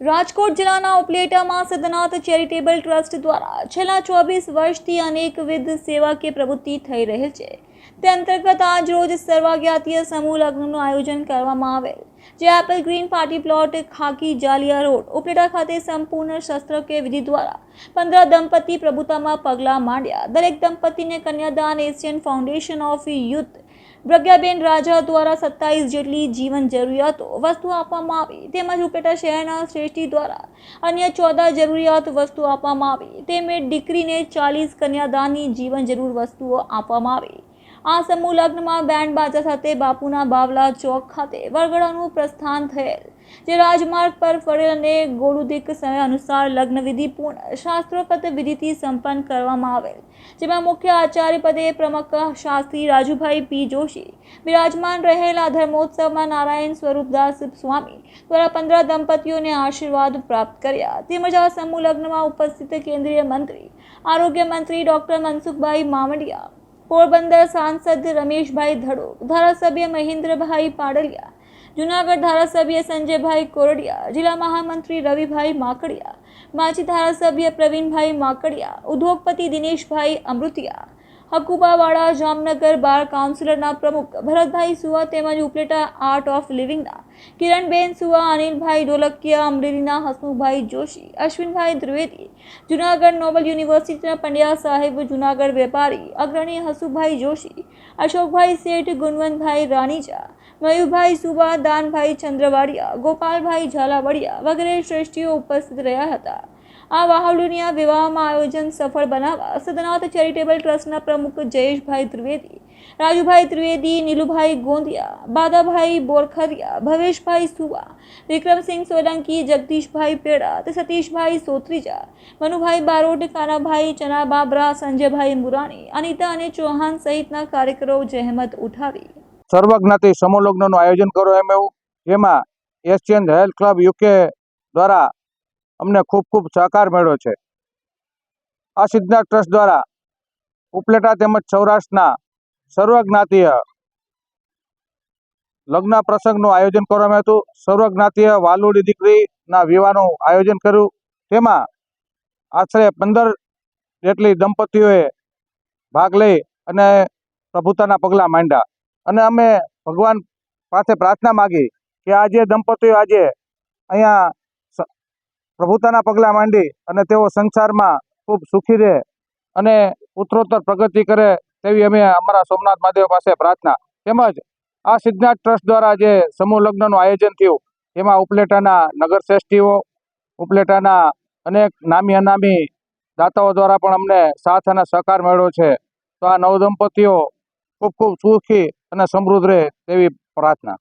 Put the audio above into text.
રાજકોટ જિલ્લાના ઉપલેટામાં Siddhnath charitable trust દ્વારા છેલ્લા ચોવીસ વર્ષથી અનેકવિધ સેવાકીય પ્રવૃત્તિ થઈ રહેલ છે. તે અંતર્ગત આજ રોજ સર્વજ્ઞાતીય સમૂહ લગ્નનું આયોજન કરવામાં આવેલ, જે apple green party plot, Khakhijaliya road, Upleta ખાતે સંપૂર્ણ શસ્ત્રક્રિય વિધિ દ્વારા પંદર દંપતી પ્રભુતામાં પગલાં માંડ્યા. દરેક દંપતીને કન્યાદાન, Asian foundation of youth Pragnaben Raja દ્વારા સત્તાવીસ જેટલી જીવન જરૂરિયાતો વસ્તુ આપવામાં આવી. તેમજ ઉપેટા શહેરના શ્રેષ્ઠી દ્વારા અન્ય ચૌદ જરૂરિયાત વસ્તુ આપવામાં આવી. તેમજ દીકરીને ચાલીસ કન્યાદાનની જીવન જરૂર વસ્તુઓ આપવામાં આવી. આ સમૂહ લગ્નમાં બેન્ડ બાજા સાથે બાપુના બાવલા ચોક ખાતે વરગડાનું પ્રસ્થાન થયેલ. જે રાજમાર્ગ પર ફરેલ અને ગોળુદિક સમય અનુસાર લગ્ન વિધિ પૂર્ણ શાસ્ત્રોક્ત વિધિથી સંપન્ન કરવામાં આવેલ. જેમાં મુખ્ય આચાર્ય પદે પ્રમુખ શાસ્ત્રી રાજુભાઈ પી જોશી, બિરાજમાન રહેલા ધર્મોત્સવમાં નારાયણ સ્વરૂપદાસ સ્વામી દ્વારા પંદર દંપતીઓને આશીર્વાદ પ્રાપ્ત કર્યા. તેમજ આ સમૂહ લગ્નમાં ઉપસ્થિત કેન્દ્રીય મંત્રી, આરોગ્ય મંત્રી ડોક્ટર મનસુખભાઈ મામડિયા, પોરબંદર સાંસદ રમેશભાઈ ધડોક ધારાસભ્ય મહેન્દ્રભાઈ પાડલિયા જુનાગઢ ધારાસભ્ય સંજયભાઈ કોરડિયા, જિલ્લા મહામંત્રી રવિભાઈ માકડિયા, માજી ધારાસભ્ય પ્રવીણભાઈ માકડિયા, ઉદ્યોગપતિ દિનેશભાઈ અમૃતિયા હકુબાવાડા જામનગર બાર કાઉન્સિલરના પ્રમુખ ભરતભાઈ સુવા તેમજ ઉપલેટા આર્ટ ઓફ લિવિંગના કિરણબેન સુવા, અનિલભાઈ ઢોલકિયા, અમરેલીના હસમુખભાઈ જોશી, અશ્વિનભાઈ દ્વિવેદી, જુનાગઢ નોબલ યુનિવર્સિટીના પંડ્યા સાહેબ, જુનાગઢ વેપારી, અગ્રણી હસુભાઈ જોશી, અશોકભાઈ શેઠ, ગુણવંતભાઈ રાણીજા મયુભાઈ સુબા દાનભાઈ ચંદ્રવાડિયા, ગોપાલભાઈ ઝાલાવડિયા વગેરે શ્રેષ્ઠીઓ ઉપસ્થિત રહ્યા હતા. આ વાહુલિયા વિવાહમાં આયોજન સફળ બનાવવા સદનાથ ચેરિટેબલ ટ્રસ્ટના પ્રમુખ જયેશભાઈ ત્રિવેદી, રાજુભાઈ ત્રિવેદી, નીલુભાઈ ગોંધિયા બાદાભાઈ બોરખરિયા, ભવેશભાઈ સુવા, વિક્રમસિંહ સોલંકી, જગદીશભાઈ પેડા તે સતીશભાઈ સોત્રીજા, મનુભાઈ બારોટ, કાનાભાઈ ચના બાબરા સંજયભાઈ મુરાણી, અનિતા અને ચૌહાણ સહિતના કાર્યકરો જહેમત ઉઠાવી. સર્વજ્ઞાતિ સમોલગ્નનું આયોજન કરો એમ એવું. જેમાં એશિયન હેલ્થ ક્લબ યુકે દ્વારા અમને ખૂબ ખૂબ સહકાર મળ્યો છે. આ સિદ્ધનાથ ટ્રસ્ટ દ્વારા ઉપલેટા તેમજ સૌરાષ્ટ્રના સર્વજ્ઞાતીય લગ્ન પ્રસંગનું આયોજન કરવામાં હતું. સર્વજ્ઞાતીય વાલુડી દીકરીના વિવાહનું આયોજન કર્યું. તેમાં આશરે પંદર જેટલી દંપતીઓએ ભાગ લઈ અને પ્રભુતાના પગલાં માંડ્યા. અને અમે ભગવાન પાસે પ્રાર્થના માગી કે આ જે દંપતીઓ આજે અહીંયા પ્રભુતાના પગલાં માંડી અને તેઓ સંસારમાં ખૂબ સુખી રહે અને ઉત્તરોત્તર પ્રગતિ કરે તેવી અમે અમારા સોમનાથ મહાદેવ પાસે પ્રાર્થના. તેમજ આ સિદ્ધનાથ ટ્રસ્ટ દ્વારા જે સમૂહ લગ્નનું આયોજન થયું, એમાં ઉપલેટાના નગર શ્રેષ્ઠીઓ, ઉપલેટાના અનેક નામી અનામી દાતાઓ દ્વારા પણ અમને સાથ અને સહકાર મળ્યો છે. તો આ નવદંપતિઓ ખૂબ ખૂબ સુખી અને સમૃદ્ધ રહે તેવી પ્રાર્થના.